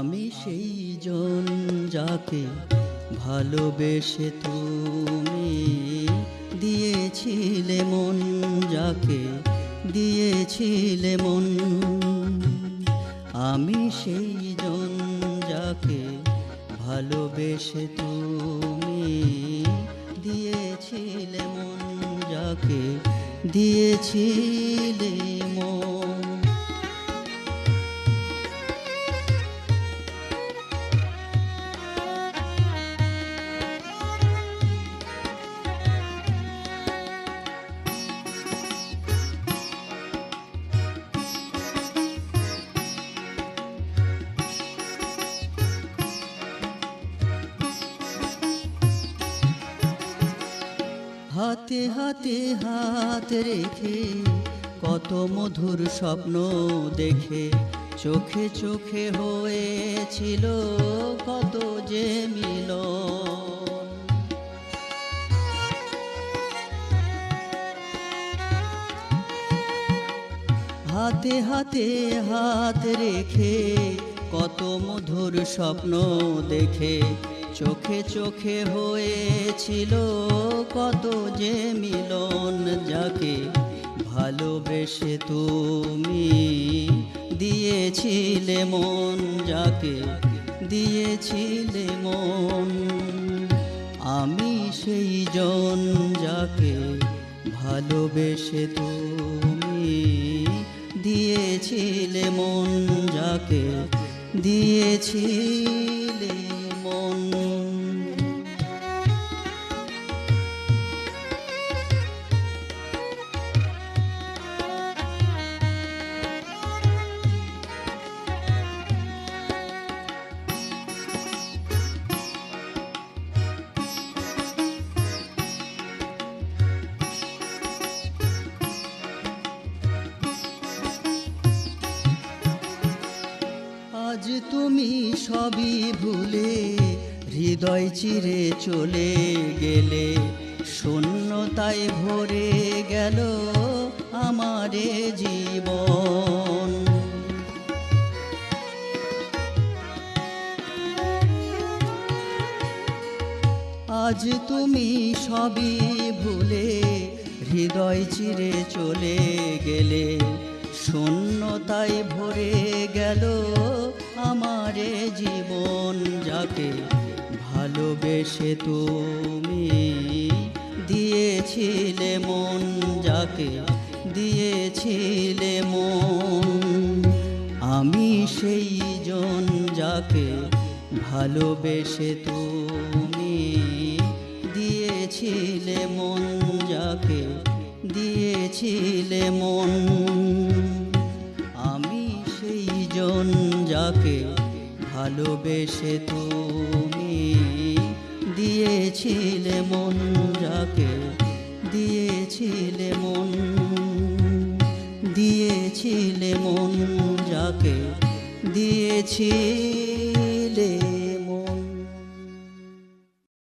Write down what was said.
সেই জন যাকে ভালোবেসে তুমি দিয়েছিলে মন, যাকে দিয়েছিলে মন। আমি সেই জন যাকে ভালোবেসে তুমি দিয়েছিলে মন, যাকে দিয়েছিলে হাতে হাতে হাত রেখে কত মধুর স্বপ্ন দেখে চোখে চোখে হয়েছিল কত যে মিল হাতে হাতে হাত রেখে কত মধুর স্বপ্ন দেখে চোখে চোখে হয়েছিল কত যে মিলন যাকে ভালোবেসে তুমি দিয়েছিলে মন, যাকে দিয়েছিলে মন। আমি সেই জন যাকে ভালোবেসে তুমি দিয়েছিলে মন, যাকে দিয়েছিলে তুমি সবই ভুলে, হৃদয় চিরে চলে গেলে। শূন্যতায় ভরে গেল আমারে জীবন। আজ তুমি সবই ভুলে, হৃদয় চিরে চলে গেলে। শূন্যতায় ভরে গেল আমারে জীবন যাকে ভালোবেসে তুমি দিয়েছিলে মন, যাকে দিয়েছিলে মন। আমি সেই জন যাকে ভালোবেসে তুমি দিয়েছিলে মন, যাকে দিয়েছিলে মন। আমি সেই জন যাকে ভালোবেসে তুমি দিয়েছিলে মন যাকে দিয়েছিলে মন দিয়েছিলে মন যাকে দিয়েছি